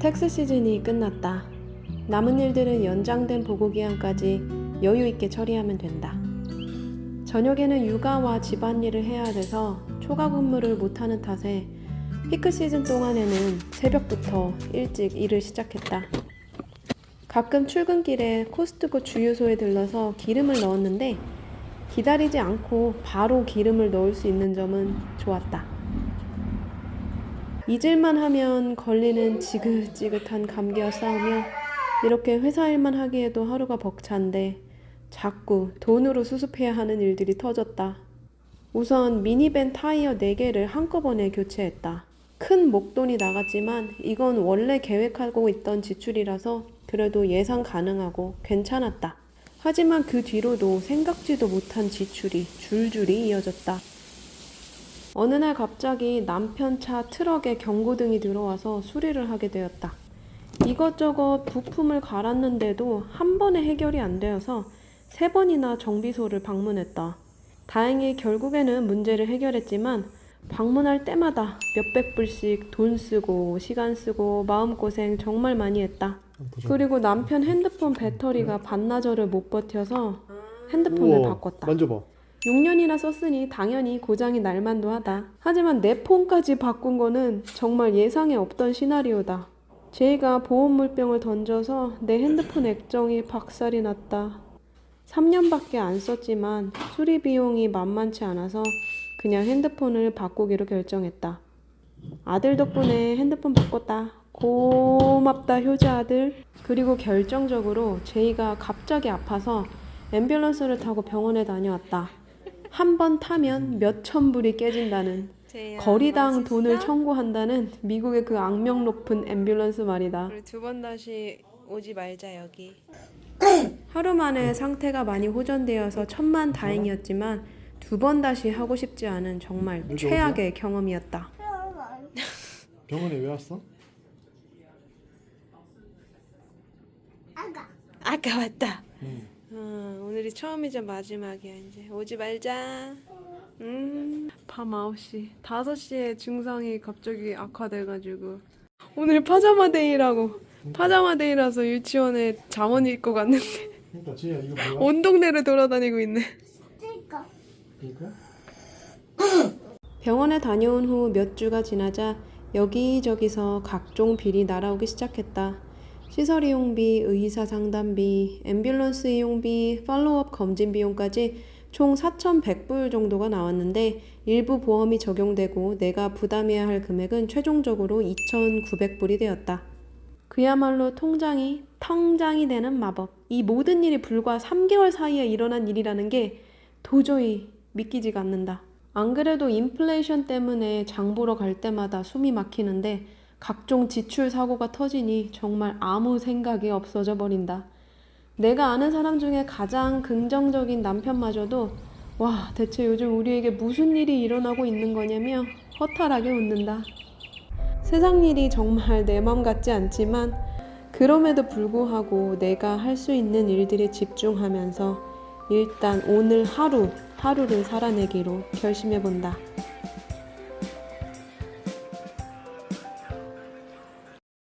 텍스 시즌이 끝났다. 남은 일들은 연장된 보고 기한까지 여유 있게 처리하면 된다. 저녁에는 육아와 집안일을 해야 돼서 초과 근무를 못하는 탓에 피크 시즌 동안에는 새벽부터 일찍 일을 시작했다. 가끔 출근길에 코스트코 주유소에 들러서 기름을 넣었는데 기다리지 않고 바로 기름을 넣을 수 있는 점은 좋았다. 잊을만 하면 걸리는 지긋지긋한 감기와 싸우며 이렇게 회사 일만 하기에도 하루가 벅찬데 자꾸 돈으로 수습해야 하는 일들이 터졌다. 우선 미니밴 타이어 4개를 한꺼번에 교체했다. 큰 목돈이 나갔지만 이건 원래 계획하고 있던 지출이라서 그래도 예상 가능하고 괜찮았다. 하지만 그 뒤로도 생각지도 못한 지출이 줄줄이 이어졌다. 어느 날 갑자기 남편 차 트럭에 경고등이 들어와서 수리를 하게 되었다. 이것저것 부품을 갈았는데도 한 번에 해결이 안 되어서 세 번이나 정비소를 방문했다. 다행히 결국에는 문제를 해결했지만 방문할 때마다 몇백 불씩 돈 쓰고 시간 쓰고 마음고생 정말 많이 했다. 그리고 남편 핸드폰 배터리가 반나절을 못 버텨서 핸드폰을 우와, 바꿨다. 만져봐. 6년이나 썼으니 당연히 고장이 날만도 하다. 하지만 내 폰까지 바꾼 거는 정말 예상에 없던 시나리오다. 제이가 보험 물병을 던져서 내 핸드폰 액정이 박살이 났다. 3년밖에 안 썼지만 수리 비용이 만만치 않아서 그냥 핸드폰을 바꾸기로 결정했다. 아들 덕분에 핸드폰 바꿨다. 고맙다 효자 아들. 그리고 결정적으로 제이가 갑자기 아파서 앰뷸런스를 타고 병원에 다녀왔다. 한 번 타면 몇천 불이 깨진다는 거리당 돈을 청구한다는 미국의 그 악명 높은 앰뷸런스 말이다. 두 번 다시 오지 말자 여기. 하루 만에 상태가 많이 호전되어서 천만 다행이었지만 두 번 다시 하고 싶지 않은 정말 최악의 경험이었다. 병원에 왜 왔어? 아까 왔다. 응. 어, 오늘이 처음이자 마지막이야 이제 오지 말자. 음. 밤 9시, 5시에 증상이 갑자기 악화돼가지고 오늘 파자마 데이라고 파자마 데이라서 유치원에 잠원 입고 갔는데 그러니까 지혜야 이거 뭐야? 온 동네를 돌아다니고 있네. 그러니까? 병원에 다녀온 후 몇 주가 지나자 여기저기서 각종 비리 날아오기 시작했다. 시설 이용비, 의사 상담비, 앰뷸런스 이용비, 팔로우업 검진 비용까지 총 4,100불 정도가 나왔는데 일부 보험이 적용되고 내가 부담해야 할 금액은 최종적으로 2,900불이 되었다. 그야말로 통장이 텅장이 되는 마법. 이 모든 일이 불과 3개월 사이에 일어난 일이라는 게 도저히 믿기지가 않는다. 안 그래도 인플레이션 때문에 장 보러 갈 때마다 숨이 막히는데 각종 지출 사고가 터지니 정말 아무 생각이 없어져 버린다. 내가 아는 사람 중에 가장 긍정적인 남편마저도 와, 대체 요즘 우리에게 무슨 일이 일어나고 있는 거냐며 허탈하게 웃는다. 세상 일이 정말 내 맘 같지 않지만 그럼에도 불구하고 내가 할 수 있는 일들에 집중하면서 일단 오늘 하루 하루를 살아내기로 결심해 본다.